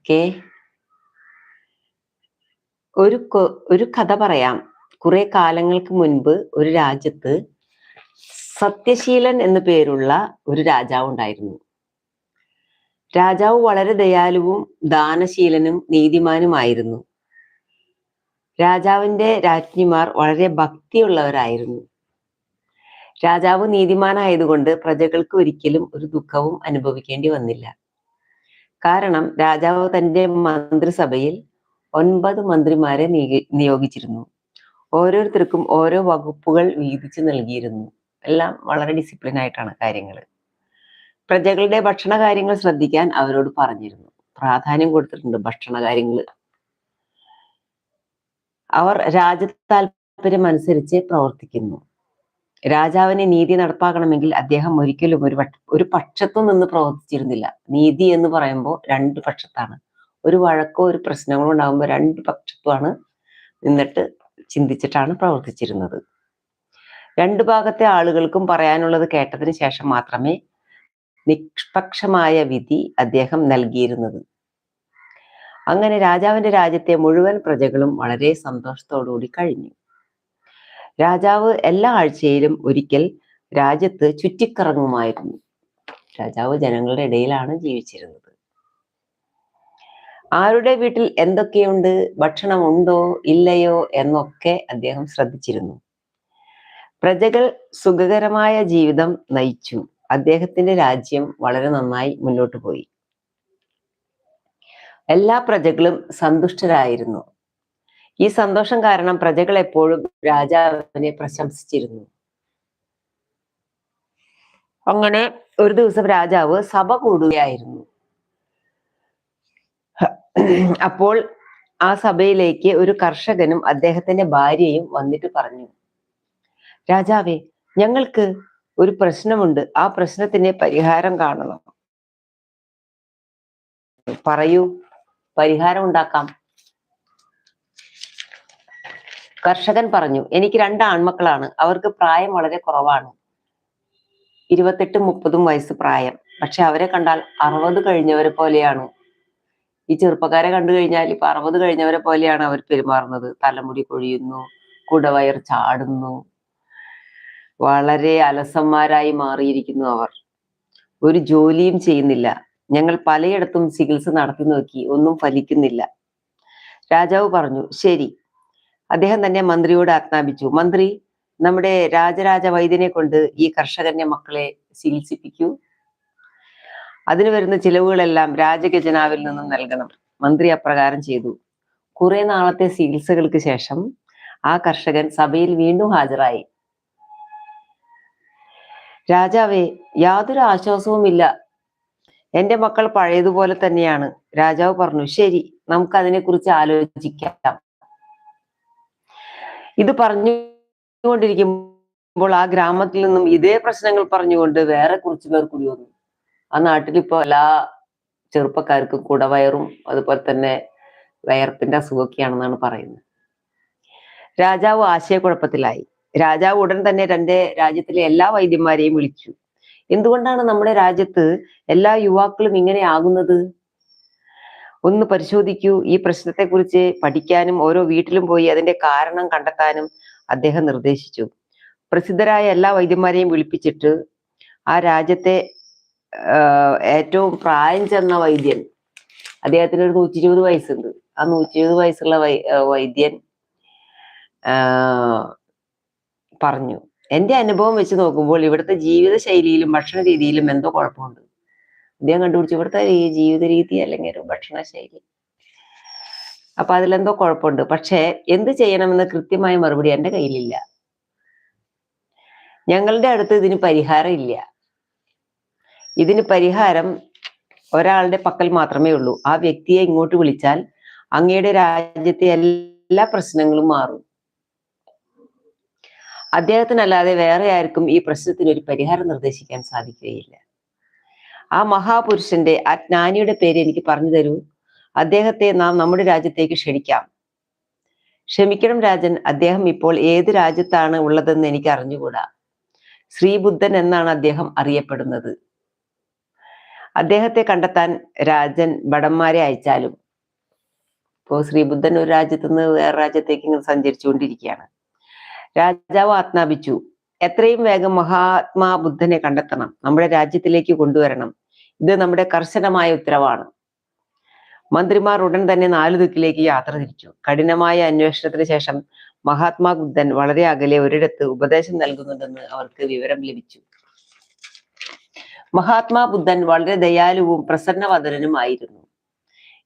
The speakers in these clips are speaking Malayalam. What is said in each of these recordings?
ഓക്കെ. ഒരു ഒരു കഥ പറയാം. കുറെ കാലങ്ങൾക്ക് മുൻപ് ഒരു രാജ്യത്ത് സത്യശീലൻ എന്നു പേരുള്ള ഒരു രാജാവ് ഉണ്ടായിരുന്നു. രാജാവ് വളരെ ദയാലുവും ദാനശീലനും നീതിമാനുമായിരുന്നു. രാജാവിന്റെ രാജ്ഞിമാർ വളരെ ഭക്തിയുള്ളവരായിരുന്നു. രാജാവ് നീതിമാനായതുകൊണ്ട് പ്രജകൾക്ക് ഒരിക്കലും ഒരു ദുഃഖവും അനുഭവിക്കേണ്ടി വന്നില്ല. കാരണം രാജാവ് തന്റെ മന്ത്രിസഭയിൽ ഒൻപത് മന്ത്രിമാരെ നിയോഗിച്ചിരുന്നു. ഓരോരുത്തർക്കും ഓരോ വകുപ്പുകൾ വീതിച്ചു നൽകിയിരുന്നു. എല്ലാം വളരെ ഡിസിപ്ലിൻ ആയിട്ടാണ് കാര്യങ്ങൾ പ്രജകളുടെ ഭക്ഷണ കാര്യങ്ങൾ ശ്രദ്ധിക്കാൻ അവരോട് പറഞ്ഞിരുന്നു. പ്രാധാന്യം കൊടുത്തിട്ടുണ്ട് ഭക്ഷണ കാര്യങ്ങൾ അവർ രാജ്യതാൽപര്യം അനുസരിച്ച് പ്രവർത്തിക്കുന്നു. രാജാവിനെ നീതി നടപ്പാക്കണമെങ്കിൽ അദ്ദേഹം ഒരിക്കലും ഒരു ഒരു പക്ഷത്തു നിന്ന് പ്രവർത്തിച്ചിരുന്നില്ല. നീതി എന്ന് പറയുമ്പോൾ രണ്ട് പക്ഷത്താണ്. ഒരു വഴക്കോ ഒരു പ്രശ്നങ്ങളോ ഉണ്ടാകുമ്പോൾ രണ്ട് പക്ഷത്തുമാണ് നിന്നിട്ട് ചിന്തിച്ചിട്ടാണ് പ്രവർത്തിച്ചിരുന്നത്. രണ്ടു ഭാഗത്തെ ആളുകൾക്കും പറയാനുള്ളത് കേട്ടതിന് ശേഷം മാത്രമേ നിഷ്പക്ഷമായ വിധി അദ്ദേഹം നൽകിയിരുന്നത്. അങ്ങനെ രാജാവിന്റെ രാജ്യത്തെ മുഴുവൻ പ്രജകളും വളരെ സന്തോഷത്തോടുകൂടി കഴിഞ്ഞു. രാജാവ് എല്ലാ ആഴ്ചയിലും ഒരിക്കൽ രാജ്യത്ത് ചുറ്റിക്കറങ്ങുമായിരുന്നു. രാജാവ് ജനങ്ങളുടെ ഇടയിലാണ് ജീവിച്ചിരുന്നത്. ആരുടെ വീട്ടിൽ എന്തൊക്കെയുണ്ട്? ഭക്ഷണം ഉണ്ടോ ഇല്ലയോ? എന്നൊക്കെ അദ്ദേഹം ശ്രദ്ധിച്ചിരുന്നു. പ്രജകൾ സുഖകരമായ ജീവിതം നയിച്ചു. അദ്ദേഹത്തിന്റെ രാജ്യം വളരെ നന്നായി മുന്നോട്ട് പോയി. എല്ലാ പ്രജകളും സന്തുഷ്ടരായിരുന്നു. ഈ സന്തോഷം കാരണം പ്രജകൾ എപ്പോഴും രാജാവിനെ പ്രശംസിച്ചിരുന്നു. അങ്ങനെ ഒരു ദിവസം രാജാവ് സഭ കൂടുകയായിരുന്നു. അപ്പോൾ ആ സഭയിലേക്ക് ഒരു കർഷകനും അദ്ദേഹത്തിന്റെ ഭാര്യയും വന്നിട്ട് പറഞ്ഞു രാജാവേ ഞങ്ങൾക്ക് ഒരു പ്രശ്നമുണ്ട്. ആ പ്രശ്നത്തിന് പരിഹാരം കാണണം. പറയൂ പരിഹാരം ഉണ്ടാക്കാം. കർഷകൻ പറഞ്ഞു എനിക്ക് രണ്ട് ആൺമക്കളാണ്. അവർക്ക് പ്രായം വളരെ കുറവാണ്. ഇരുപത്തെട്ടും മുപ്പതും വയസ്സ് പ്രായം. പക്ഷെ അവരെ കണ്ടാൽ അറുപത് കഴിഞ്ഞവരെ പോലെയാണ്. ഈ ചെറുപ്പക്കാരെ കണ്ടു കഴിഞ്ഞാൽ ഇപ്പൊ അറുപത് കഴിഞ്ഞവരെ പോലെയാണ് അവർ പെരുമാറുന്നത്. തലമുടി കൊഴിയുന്നു കുടവയർ ചാടുന്നു. വളരെ അലസന്മാരായി മാറിയിരിക്കുന്നു അവർ. ഒരു ജോലിയും ചെയ്യുന്നില്ല. ഞങ്ങൾ പലയിടത്തും ചികിത്സ നടത്തി നോക്കി ഒന്നും ഫലിക്കുന്നില്ല. രാജാവ് പറഞ്ഞു ശരി അദ്ദേഹം തന്നെ മന്ത്രിയോട് ആജ്ഞാപിച്ചു. മന്ത്രി നമ്മുടെ രാജരാജ വൈദ്യനെ കൊണ്ട് ഈ കർഷകന്റെ മക്കളെ ചികിത്സിപ്പിക്കൂ. അതിന് വരുന്ന ചിലവുകളെല്ലാം രാജഖജനാവിൽ നിന്നും നൽകണം. മന്ത്രി അപ്രകാരം ചെയ്തു. കുറെ നാളത്തെ ചികിത്സകൾക്ക് ശേഷം ആ കർഷകൻ സഭയിൽ വീണ്ടും ഹാജരായി. രാജാവേ യാതൊരു ആശ്വാസവുമില്ല. എന്റെ മക്കൾ പഴയതുപോലെ തന്നെയാണ്. രാജാവ് പറഞ്ഞു. ശരി നമുക്ക് അതിനെക്കുറിച്ച് ആലോചിക്കാം. ഇത് പറഞ്ഞുകൊണ്ടിരിക്കുമ്പോൾ ആ ഗ്രാമത്തിൽ നിന്നും ഇതേ പ്രശ്നങ്ങൾ പറഞ്ഞുകൊണ്ട് വേറെ കുറച്ച് പേർ കൂടി വന്നു. ആ നാട്ടിൽ ഇപ്പൊ എല്ലാ ചെറുപ്പക്കാർക്കും കുടവയറും അതുപോലെ തന്നെ വയർപ്പിന്റെ അസുഖമൊക്കെയാണെന്നാണ് പറയുന്നത്. രാജാവ് ആശയക്കുഴപ്പത്തിലായി. രാജാവ് ഉടൻ തന്നെ തന്റെ രാജ്യത്തിലെ എല്ലാ വൈദ്യന്മാരെയും വിളിച്ചു. എന്തുകൊണ്ടാണ് നമ്മുടെ രാജ്യത്ത് എല്ലാ യുവാക്കളും ഇങ്ങനെ ആകുന്നത്? ഒന്ന് പരിശോധിക്കൂ. ഈ പ്രശ്നത്തെക്കുറിച്ച് പഠിക്കാനും ഓരോ വീട്ടിലും പോയി അതിന്റെ കാരണം കണ്ടെത്താനും അദ്ദേഹം നിർദ്ദേശിച്ചു. പ്രസിദ്ധരായ എല്ലാ വൈദ്യന്മാരെയും വിളിപ്പിച്ചിട്ട് ആ രാജ്യത്തെ ഏറ്റവും പ്രായം ചെന്ന വൈദ്യൻ അദ്ദേഹത്തിന് ഒരു നൂറ്റി ഇരുപത് വയസ്സുണ്ട്. ആ നൂറ്റി ഇരുപത് വയസ്സുള്ള വൈ വൈദ്യൻ പറഞ്ഞു. എന്റെ അനുഭവം വെച്ച് നോക്കുമ്പോൾ ഇവിടുത്തെ ജീവിത ശൈലിയിലും ഭക്ഷണ രീതിയിലും എന്തോ കുഴപ്പമുണ്ട്. അദ്ദേഹം കണ്ടുപിടിച്ചു ഇവിടുത്തെ ഈ ജീവിത രീതി അല്ലെങ്കിൽ ഒരു ഭക്ഷണ ശൈലി. അപ്പൊ അതിലെന്തോ കുഴപ്പമുണ്ട്. പക്ഷേ എന്ത് ചെയ്യണമെന്ന് കൃത്യമായ മറുപടി എന്റെ കയ്യിലില്ല. ഞങ്ങളുടെ അടുത്ത് ഇതിന് പരിഹാരം ഇല്ല. ഇതിന് പരിഹാരം ഒരാളുടെ പക്കൽ മാത്രമേ ഉള്ളൂ. ആ വ്യക്തിയെ ഇങ്ങോട്ട് വിളിച്ചാൽ അങ്ങയുടെ രാജ്യത്തെ എല്ലാ പ്രശ്നങ്ങളും മാറും. അദ്ദേഹത്തിനല്ലാതെ വേറെ ആർക്കും ഈ പ്രശ്നത്തിന് ഒരു പരിഹാരം നിർദ്ദേശിക്കാൻ സാധിക്കുകയില്ല. ആ മഹാപുരുഷന്റെ ആ ജ്ഞാനിയുടെ പേര് എനിക്ക് പറഞ്ഞു തരൂ. അദ്ദേഹത്തെ നാം നമ്മുടെ രാജ്യത്തേക്ക് ക്ഷണിക്കാം. ക്ഷമിക്കണം രാജൻ അദ്ദേഹം ഇപ്പോൾ ഏത് രാജ്യത്താണ് ഉള്ളതെന്ന് എനിക്ക് അറിഞ്ഞുകൂടാ. ശ്രീബുദ്ധൻ എന്നാണ് അദ്ദേഹം അറിയപ്പെടുന്നത്. അദ്ദേഹത്തെ കണ്ടെത്താൻ രാജൻ ഭടന്മാരെ അയച്ചാലും. ഇപ്പോൾ ശ്രീബുദ്ധൻ ഒരു രാജ്യത്തു നിന്ന് വേറെ രാജ്യത്തേക്ക് ഇങ്ങനെ സഞ്ചരിച്ചുകൊണ്ടിരിക്കുകയാണ്. രാജാവ് ആജ്ഞാപിച്ചു എത്രയും വേഗം മഹാത്മാ ബുദ്ധനെ കണ്ടെത്തണം. നമ്മുടെ രാജ്യത്തിലേക്ക് കൊണ്ടുവരണം. ഇത് നമ്മുടെ കർശനമായ ഉത്തരവാണ്. മന്ത്രിമാർ ഉടൻ തന്നെ നാലു ദിക്കിലേക്ക് യാത്ര തിരിച്ചു. കഠിനമായ അന്വേഷണത്തിന് ശേഷം മഹാത്മാ ബുദ്ധൻ വളരെ അകലെ ഒരിടത്ത് ഉപദേശം നൽകുന്നുണ്ടെന്ന് അവർക്ക് വിവരം ലഭിച്ചു. മഹാത്മാ ബുദ്ധൻ വളരെ ദയാലുവും പ്രസന്നവദനുമായിരുന്നു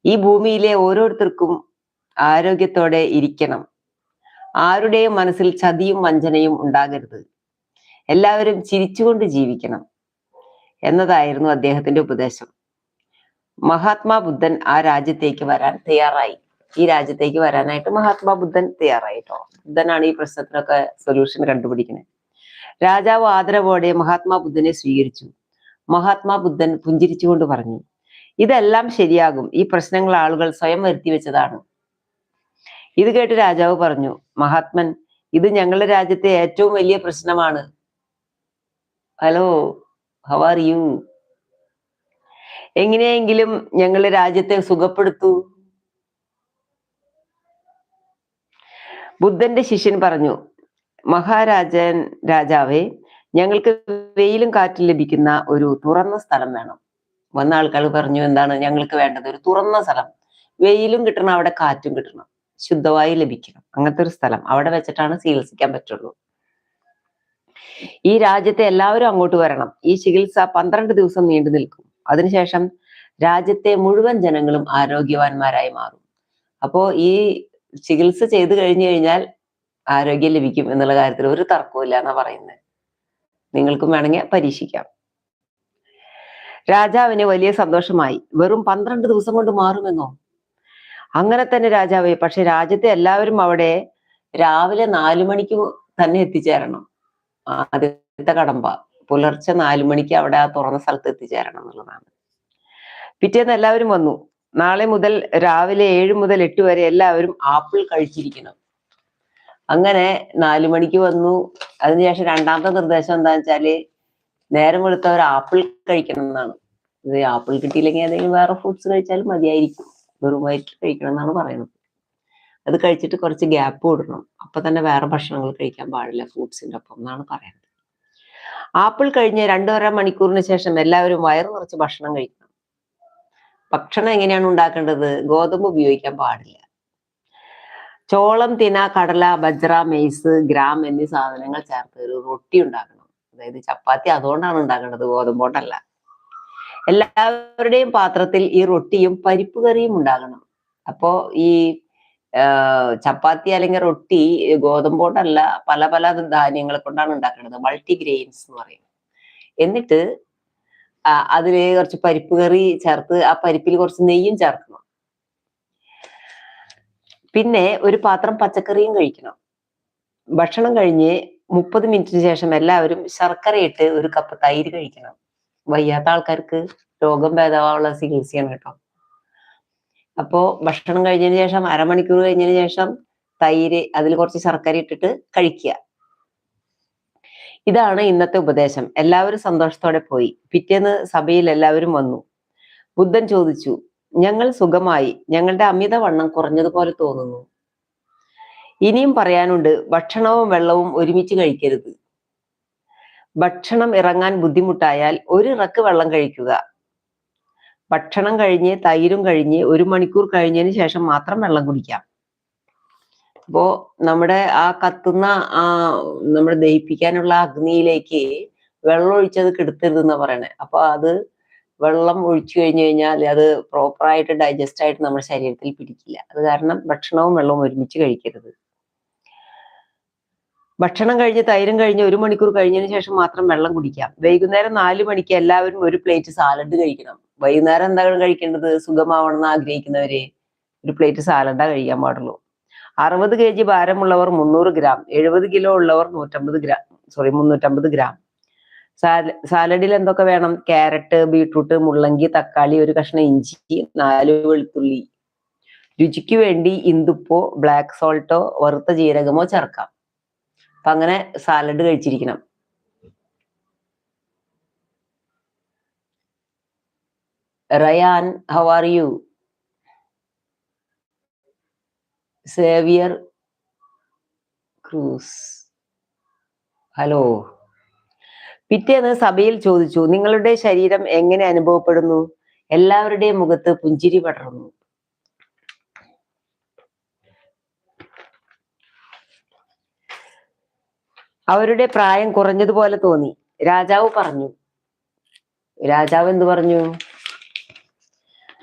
ഈ ഭൂമിയിലെ ഓരോരുത്തർക്കും ആരോഗ്യത്തോടെ ഇരിക്കണം. ആരുടെയും മനസ്സിൽ ചതിയും വഞ്ചനയും ഉണ്ടാകരുത്. എല്ലാവരും ചിരിച്ചുകൊണ്ട് ജീവിക്കണം. എന്നതായിരുന്നു അദ്ദേഹത്തിന്റെ ഉപദേശം. മഹാത്മാ ബുദ്ധൻ ആ രാജ്യത്തേക്ക് വരാൻ തയ്യാറായി. ഈ രാജ്യത്തേക്ക് വരാനായിട്ട് മഹാത്മാ ബുദ്ധൻ തയ്യാറായിട്ടോ ബുദ്ധനാണ് ഈ പ്രശ്നത്തിനൊക്കെ സൊല്യൂഷൻ കണ്ടുപിടിക്കുന്നത്. രാജാവ് ആദരവോടെ മഹാത്മാ ബുദ്ധനെ സ്വീകരിച്ചു. മഹാത്മാ ബുദ്ധൻ പുഞ്ചിരിച്ചുകൊണ്ട് പറഞ്ഞു ഇതെല്ലാം ശരിയാകും. ഈ പ്രശ്നങ്ങൾ ആളുകൾ സ്വയം വരുത്തി വെച്ചതാണ്. ഇത് കേട്ട് രാജാവ് പറഞ്ഞു മഹാത്മൻ ഇത് ഞങ്ങളുടെ രാജ്യത്തെ ഏറ്റവും വലിയ പ്രശ്നമാണ്. ഹലോ ഹൗ ആർ യു എങ്ങനെയെങ്കിലും ഞങ്ങളുടെ രാജ്യത്തെ സുഖപ്പെടുത്തൂ. ബുദ്ധന്റെ ശിഷ്യൻ പറഞ്ഞു മഹാരാജൻ രാജാവേ ഞങ്ങൾക്ക് വെയിലും കാറ്റും ലഭിക്കുന്ന ഒരു തുറന്ന സ്ഥലം വേണം. വന്ന ആൾക്കാർ പറഞ്ഞു എന്താണ് ഞങ്ങൾക്ക് വേണ്ടത്? ഒരു തുറന്ന സ്ഥലം. വെയിലും കിട്ടണം അവിടെ കാറ്റും കിട്ടണം. ശുദ്ധവായു ലഭിക്കണം. അങ്ങനത്തെ ഒരു സ്ഥലം. അവിടെ വെച്ചിട്ടാണ് ചികിത്സിക്കാൻ പറ്റുള്ളൂ. ഈ രാജ്യത്തെ എല്ലാവരും അങ്ങോട്ട് വരണം. ഈ ചികിത്സ പന്ത്രണ്ട് ദിവസം നീണ്ടു നിൽക്കും. അതിനുശേഷം രാജ്യത്തെ മുഴുവൻ ജനങ്ങളും ആരോഗ്യവാന്മാരായി മാറും. അപ്പോ ഈ ചികിത്സ ചെയ്തു കഴിഞ്ഞു കഴിഞ്ഞാൽ ആരോഗ്യം ലഭിക്കും എന്നുള്ള കാര്യത്തിൽ ഒരു തർക്കവും ഇല്ല എന്നാ പറയുന്നത്. നിങ്ങൾക്കും വേണമെങ്കിൽ പരീക്ഷിക്കാം. രാജാവിന് വലിയ സന്തോഷമായി. വെറും പന്ത്രണ്ട് ദിവസം കൊണ്ട് മാറുമെന്നോ? അങ്ങനെ തന്നെ രാജാവേ. പക്ഷെ രാജ്യത്തെ എല്ലാവരും അവിടെ രാവിലെ നാലു മണിക്ക് തന്നെ എത്തിച്ചേരണം. ആദ്യത്തെ കടമ്പ. പുലർച്ചെ നാലു മണിക്ക് അവിടെ ആ തുറന്ന സ്ഥലത്ത് എത്തിച്ചേരണം എന്നുള്ളതാണ്. പിറ്റേന്ന് എല്ലാവരും വന്നു. നാളെ മുതൽ രാവിലെ ഏഴ് മുതൽ എട്ട് വരെ എല്ലാവരും ആപ്പിൾ കഴിച്ചിരിക്കണം. അങ്ങനെ നാലു മണിക്ക് വന്നു. അതിനുശേഷം രണ്ടാമത്തെ നിർദ്ദേശം എന്താ വെച്ചാൽ നേരം വെളുത്തവർ ആപ്പിൾ കഴിക്കണം എന്നാണ്. ഇത് ആപ്പിൾ കിട്ടിയില്ലെങ്കിൽ ഏതെങ്കിലും വേറെ ഫ്രൂട്ട്സ് കഴിച്ചാലും മതിയായിരിക്കും. വെറും വയറ്റിൽ കഴിക്കണം എന്നാണ് പറയുന്നത്. അത് കഴിച്ചിട്ട് കുറച്ച് ഗ്യാപ്പ് വിടണം അപ്പൊ തന്നെ വേറെ ഭക്ഷണങ്ങൾ കഴിക്കാൻ പാടില്ല ഫ്രൂട്ട്സിന്റെ ഒപ്പം എന്നാണ് പറയുന്നത് ആപ്പിൾ കഴിഞ്ഞ് രണ്ടര മണിക്കൂറിന് ശേഷം എല്ലാവരും വയറ് നിറച്ച് ഭക്ഷണം കഴിക്കണം. ഭക്ഷണം എങ്ങനെയാണ് ഉണ്ടാക്കേണ്ടത്? ഗോതമ്പ് ഉപയോഗിക്കാൻ പാടില്ല. ചോളം തിന കടല ബജ്ര മെയ്സ് ഗ്രാം എന്നീ സാധനങ്ങൾ ചേർത്ത് ഒരു റൊട്ടി ഉണ്ടാക്കണം. അതായത് ചപ്പാത്തി അതുകൊണ്ടാണ് ഉണ്ടാക്കേണ്ടത് ഗോതമ്പ് കൊണ്ടല്ല. എല്ലാവരുടെയും പാത്രത്തിൽ ഈ റൊട്ടിയും പരിപ്പ് കറിയും ഉണ്ടാകണം. അപ്പോ ഈ ചപ്പാത്തി അല്ലെങ്കിൽ റൊട്ടി ഗോതമ്പ് കൊണ്ടല്ല പല പല ധാന്യങ്ങൾ കൊണ്ടാണ് ഉണ്ടാക്കുന്നത്. മൾട്ടി ഗ്രെയിൻസ് എന്ന് പറയും. എന്നിട്ട് അതിൽ കുറച്ച് പരിപ്പ് കറി ചേർത്ത് ആ പരിപ്പിൽ കുറച്ച് നെയ്യും ചേർക്കണം. പിന്നെ ഒരു പാത്രം പച്ചക്കറിയും കഴിക്കണം. ഭക്ഷണം കഴിഞ്ഞ് മുപ്പത് മിനിറ്റിന് ശേഷം എല്ലാവരും ശർക്കരയിട്ട് ഒരു കപ്പ് തൈര് കഴിക്കണം. വയ്യാത്ത ആൾക്കാർക്ക് രോഗം ഭേദമാവുള്ള ചികിത്സയാണ് കേട്ടോ. അപ്പോ ഭക്ഷണം കഴിഞ്ഞതിന് ശേഷം അരമണിക്കൂർ കഴിഞ്ഞതിന് ശേഷം തൈര് അതിൽ കുറച്ച് ശർക്കര ഇട്ടിട്ട് കഴിക്കുക. ഇതാണ് ഇന്നത്തെ ഉപദേശം. എല്ലാവരും സന്തോഷത്തോടെ പോയി. പിറ്റേന്ന് സഭയിൽ എല്ലാവരും വന്നു. ബുദ്ധൻ ചോദിച്ചു ഞങ്ങൾ സുഖമായി. ഞങ്ങളുടെ അമിത വണ്ണം കുറഞ്ഞതുപോലെ തോന്നുന്നു. ഇനിയും പറയാനുണ്ട് ഭക്ഷണവും വെള്ളവും ഒരുമിച്ച് കഴിക്കരുത്. ഭക്ഷണം ഇറങ്ങാൻ ബുദ്ധിമുട്ടായാൽ ഒരു ഇറക്ക് വെള്ളം കഴിക്കുക. ഭക്ഷണം കഴിഞ്ഞ് തൈരും കഴിഞ്ഞ് ഒരു മണിക്കൂർ കഴിഞ്ഞതിന് ശേഷം മാത്രം വെള്ളം കുടിക്കാം. അപ്പോ നമ്മുടെ ആ കത്തുന്ന ആ നമ്മുടെ ദഹിപ്പിക്കാനുള്ള അഗ്നിയിലേക്ക് വെള്ളം ഒഴിച്ചത് കെടുത്തരുത് എന്നാ പറയണേ. അപ്പൊ അത് വെള്ളം ഒഴിച്ചു കഴിഞ്ഞു കഴിഞ്ഞാൽ അത് പ്രോപ്പറായിട്ട് ഡൈജസ്റ്റ് ആയിട്ട് നമ്മുടെ ശരീരത്തിൽ പിടിക്കില്ല. അത് കാരണം ഭക്ഷണവും വെള്ളവും ഒരുമിച്ച് കഴിക്കരുത്. ഭക്ഷണം കഴിഞ്ഞ് തൈരും കഴിഞ്ഞ് ഒരു മണിക്കൂർ കഴിഞ്ഞതിന് ശേഷം മാത്രം വെള്ളം കുടിക്കാം. വൈകുന്നേരം നാല് മണിക്ക് എല്ലാവരും ഒരു പ്ലേറ്റ് സാലഡ് കഴിക്കണം. വൈകുന്നേരം എന്താണ് കഴിക്കേണ്ടത്? സുഖമാവണം എന്ന് ആഗ്രഹിക്കുന്നവരെ ഒരു പ്ലേറ്റ് സാലഡാ കഴിക്കാൻ പാടുള്ളൂ. അറുപത് കെ ജി ഭാരമുള്ളവർ മുന്നൂറ് ഗ്രാം എഴുപത് കിലോ ഉള്ളവർ നൂറ്റമ്പത് ഗ്രാം സോറി മുന്നൂറ്റമ്പത് ഗ്രാം സാല സാലഡിൽ എന്തൊക്കെ വേണം? ക്യാരറ്റ് ബീട്രൂട്ട് മുള്ളങ്കി തക്കാളി ഒരു കഷ്ണം ഇഞ്ചി നാല് വെളുത്തുള്ളി. രുചിക്ക് വേണ്ടി ഇന്ദുപ്പോ ബ്ലാക്ക് സോൾട്ടോ വറുത്ത ജീരകമോ ചേർക്കാം. അപ്പൊ അങ്ങനെ salad കഴിച്ചിരിക്കണം. Ryan how are you Xavier Cruz. Hello. പിറ്റേന്ന് സഭയിൽ ചോദിച്ചു നിങ്ങളുടെ ശരീരം എങ്ങനെ അനുഭവപ്പെടുന്നു? എല്ലാവരുടെയും മുഖത്ത് പുഞ്ചിരി പടർന്നു. അവരുടെ പ്രായം കുറഞ്ഞതുപോലെ തോന്നി. രാജാവ് പറഞ്ഞു. രാജാവ് എന്തു പറഞ്ഞു?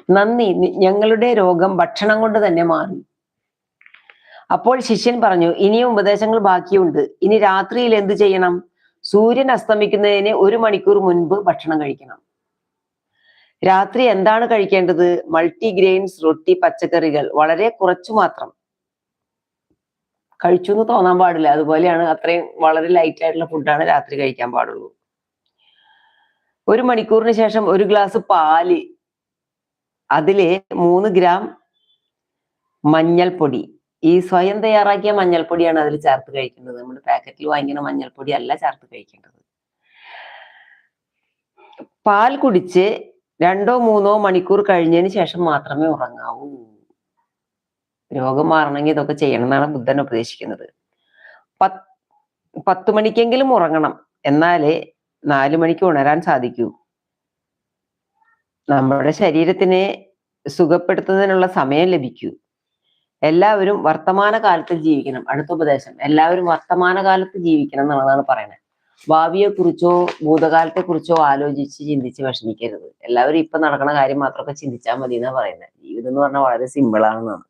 നന്ദി. ഞങ്ങളുടെ രോഗം ഭക്ഷണം കൊണ്ട് തന്നെ മാറി. അപ്പോൾ ശിഷ്യൻ പറഞ്ഞു ഇനിയും ഉപദേശങ്ങൾ ബാക്കിയുണ്ട്. ഇനി രാത്രിയിൽ എന്ത് ചെയ്യണം? സൂര്യൻ അസ്തമിക്കുന്നതിന് ഒരു മണിക്കൂർ മുൻപ് ഭക്ഷണം കഴിക്കണം. രാത്രി എന്താണ് കഴിക്കേണ്ടത്? മൾട്ടി ഗ്രെയിൻസ് റൊട്ടി പച്ചക്കറികൾ. വളരെ കുറച്ചു മാത്രം. കഴിച്ചു എന്ന് തോന്നാൻ പാടില്ല. അതുപോലെയാണ് അത്രയും വളരെ ലൈറ്റ് ആയിട്ടുള്ള ഫുഡാണ് രാത്രി കഴിക്കാൻ പാടുള്ളൂ. ഒരു മണിക്കൂറിന് ശേഷം ഒരു ഗ്ലാസ് പാൽ അതിലെ മൂന്ന് ഗ്രാം മഞ്ഞൾപ്പൊടി. ഈ സ്വയം തയ്യാറാക്കിയ മഞ്ഞൾപ്പൊടിയാണ് അതിൽ ചേർത്ത് കഴിക്കേണ്ടത്. നമ്മൾ പാക്കറ്റിൽ വാങ്ങിക്കുന്ന മഞ്ഞൾപ്പൊടി അല്ല ചേർത്ത് കഴിക്കേണ്ടത്. പാൽ കുടിച്ച് രണ്ടോ മൂന്നോ മണിക്കൂർ കഴിഞ്ഞതിന് ശേഷം മാത്രമേ ഉറങ്ങാവൂ. രോഗം മാറണമെങ്കിൽ ഇതൊക്കെ ചെയ്യണം എന്നാണ് ബുദ്ധൻ ഉപദേശിക്കുന്നത്. പത്ത് പത്ത് മണിക്കെങ്കിലും ഉറങ്ങണം. എന്നാലേ നാലു മണിക്ക് ഉണരാൻ സാധിക്കൂ. നമ്മുടെ ശരീരത്തിനെ സുഖപ്പെടുത്തുന്നതിനുള്ള സമയം ലഭിക്കൂ. എല്ലാവരും വർത്തമാന കാലത്ത് ജീവിക്കണം. അടുത്ത ഉപദേശം. എല്ലാവരും വർത്തമാന കാലത്ത് ജീവിക്കണം എന്നുള്ളതാണ് പറയുന്നത്. ഭാവിയെ കുറിച്ചോ ഭൂതകാലത്തെ കുറിച്ചോ ആലോചിച്ച് ചിന്തിച്ച് വിഷമിക്കരുത്. എല്ലാവരും ഇപ്പൊ നടക്കുന്ന കാര്യം മാത്രമൊക്കെ ചിന്തിച്ചാൽ മതി എന്നാ പറയുന്നത്. ജീവിതം എന്ന് പറഞ്ഞാൽ വളരെ സിമ്പിൾ ആണെന്നാണ്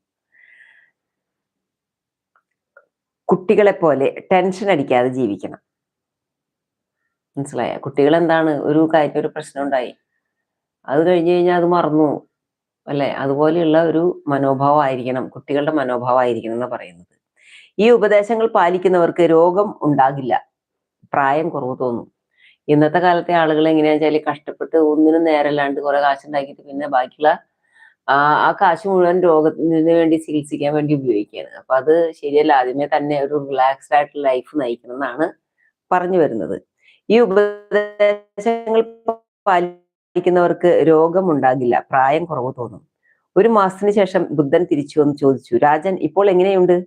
കുട്ടികളെ പോലെ ടെൻഷൻ അടിക്കാതെ ജീവിക്കണം. മനസ്സിലായ? കുട്ടികൾ എന്താണ് ഒരു കാര്യം ഒരു പ്രശ്നം ഉണ്ടായി. അത് കഴിഞ്ഞു കഴിഞ്ഞാൽ അത് മറന്നു അല്ലെ? അതുപോലെയുള്ള ഒരു മനോഭാവമായിരിക്കണം കുട്ടികളുടെ മനോഭാവമായിരിക്കണം എന്ന് പറയുന്നത്. ഈ ഉപദേശങ്ങൾ പാലിക്കുന്നവർക്ക് രോഗം ഉണ്ടാകില്ല. പ്രായം കുറവ് തോന്നും. ഇന്നത്തെ കാലത്തെ ആളുകൾ എങ്ങനെയാണെന്ന് വെച്ചാൽ കഷ്ടപ്പെട്ട് ഒന്നിനും നേരല്ലാണ്ട് കുറെ കാശുണ്ടാക്കിയിട്ട് പിന്നെ ബാക്കിയുള്ള ആ കാശ് മുഴുവൻ രോഗത്തിന് വേണ്ടി ചികിത്സിക്കാൻ വേണ്ടി ഉപയോഗിക്കുകയാണ്. അപ്പൊ അത് ശരിയല്ല. ആദ്യമേ തന്നെ ഒരു റിലാക്സ്ഡ് ആയിട്ടുള്ള ലൈഫ് നയിക്കണം എന്നാണ് പറഞ്ഞു വരുന്നത്. ഈ ഉപദേശങ്ങൾ പാലിക്കുന്നവർക്ക് രോഗം ഉണ്ടാകില്ല പ്രായം കുറവ് തോന്നും. ഒരു മാസത്തിന് ശേഷം ബുദ്ധൻ തിരിച്ചു വന്ന് ചോദിച്ചു രാജൻ ഇപ്പോൾ എങ്ങനെയുണ്ട്?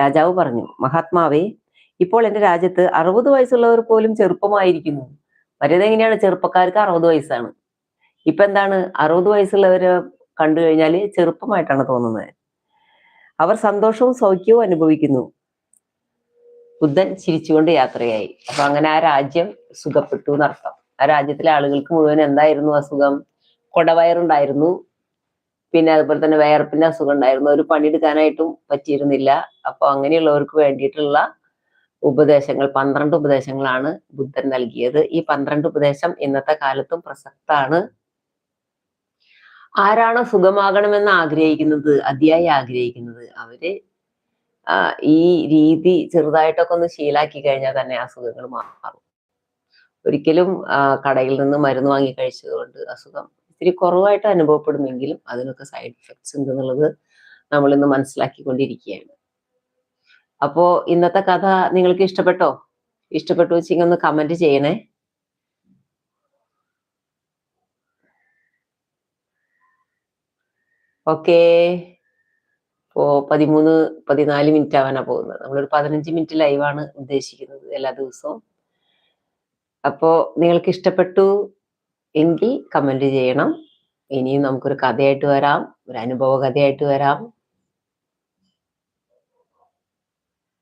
രാജാവ് പറഞ്ഞു മഹാത്മാവേ ഇപ്പോൾ എന്റെ രാജ്യത്ത് അറുപത് വയസ്സുള്ളവർ പോലും ചെറുപ്പമായിരിക്കുന്നു. മറ്റേത് എങ്ങനെയാണ്? ചെറുപ്പക്കാർക്ക് അറുപത് വയസ്സാണ്. ഇപ്പൊ എന്താണ്? അറുപത് വയസ്സുള്ളവര് കണ്ടു കഴിഞ്ഞാൽ ചെറുപ്പമായിട്ടാണ് തോന്നുന്നത്. അവർ സന്തോഷവും സൗഖ്യവും അനുഭവിക്കുന്നു. ബുദ്ധൻ ചിരിച്ചുകൊണ്ട് യാത്രയായി. അപ്പൊ അങ്ങനെ ആ രാജ്യം സുഖപ്പെട്ടു എന്നർത്ഥം. ആ രാജ്യത്തിലെ ആളുകൾക്ക് മുഴുവൻ എന്തായിരുന്നു അസുഖം? കൊടവയറുണ്ടായിരുന്നു. പിന്നെ അതുപോലെ തന്നെ വയർപ്പിന്റെ അസുഖം ഉണ്ടായിരുന്നു. ഒരു പണിയെടുക്കാനായിട്ടും പറ്റിയിരുന്നില്ല. അപ്പൊ അങ്ങനെയുള്ളവർക്ക് വേണ്ടിയിട്ടുള്ള ഉപദേശങ്ങൾ പന്ത്രണ്ട് ഉപദേശങ്ങളാണ് ബുദ്ധൻ നൽകിയത്. ഈ പന്ത്രണ്ട് ഉപദേശം ഇന്നത്തെ കാലത്തും പ്രസക്താണ്. ആരാണ് സുഖമാകണമെന്ന് ആഗ്രഹിക്കുന്നത് അതിയായി ആഗ്രഹിക്കുന്നത്. അവർ ഈ രീതി ചെറുതായിട്ടൊക്കെ ഒന്ന് ശീലാക്കി കഴിഞ്ഞാൽ തന്നെ അസുഖങ്ങൾ മാറും. ഒരിക്കലും കടയിൽ നിന്ന് മരുന്ന് വാങ്ങി കഴിച്ചതുകൊണ്ട് അസുഖം ഇത്തിരി കുറവായിട്ട് അനുഭവപ്പെടുമെങ്കിലും അതിനൊക്കെ സൈഡ് എഫക്ട്സ് ഉണ്ടെന്നുള്ളത് നമ്മൾ ഇന്ന് മനസ്സിലാക്കിക്കൊണ്ടിരിക്കുകയാണ്. അപ്പോ ഇന്നത്തെ കഥ നിങ്ങൾക്ക് ഇഷ്ടപ്പെട്ടോ? ഇഷ്ടപ്പെട്ടു വെച്ചെങ്കിൽ ഒന്ന് കമന്റ് ചെയ്യണേ. ഓക്കേ ഇപ്പോ പതിമൂന്ന് പതിനാല് മിനിറ്റ് ആവാനാ പോകുന്നത്. നമ്മളൊരു പതിനഞ്ച് മിനിറ്റ് ലൈവാണ് ഉദ്ദേശിക്കുന്നത് എല്ലാ ദിവസവും. അപ്പോ നിങ്ങൾക്ക് ഇഷ്ടപ്പെട്ടു എങ്കിൽ കമന്റ് ചെയ്യണം. ഇനിയും നമുക്കൊരു കഥയായിട്ട് വരാം. ഒരു അനുഭവ കഥയായിട്ട് വരാം.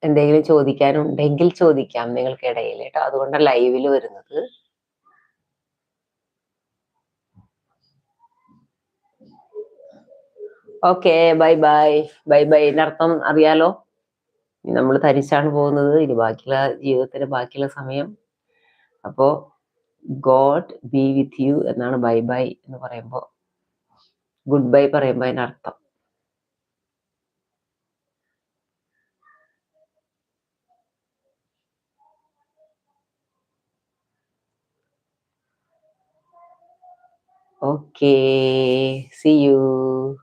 എന്തെങ്കിലും ചോദിക്കാനുണ്ടെങ്കിൽ ചോദിക്കാം നിങ്ങൾക്കിടയിൽ കേട്ടോ. അതുകൊണ്ടാണ് ലൈവിൽ വരുന്നത്. Okay bye bye bye bye അർത്ഥം അറിയാലോ. നമ്മൾ തരിച്ചാണ് പോകുന്നത്. ഇനി ബാക്കിയുള്ള ജീവിതത്തിന്റെ ബാക്കിയുള്ള സമയം. അപ്പോ ഗോഡ് ബി വിത്ത് യു എന്നാണ് ബൈ ബൈ എന്ന് പറയുമ്പോൾ ഗുഡ് ബൈ പറയുമ്പോൾ അതിനർത്ഥം Okay, see you.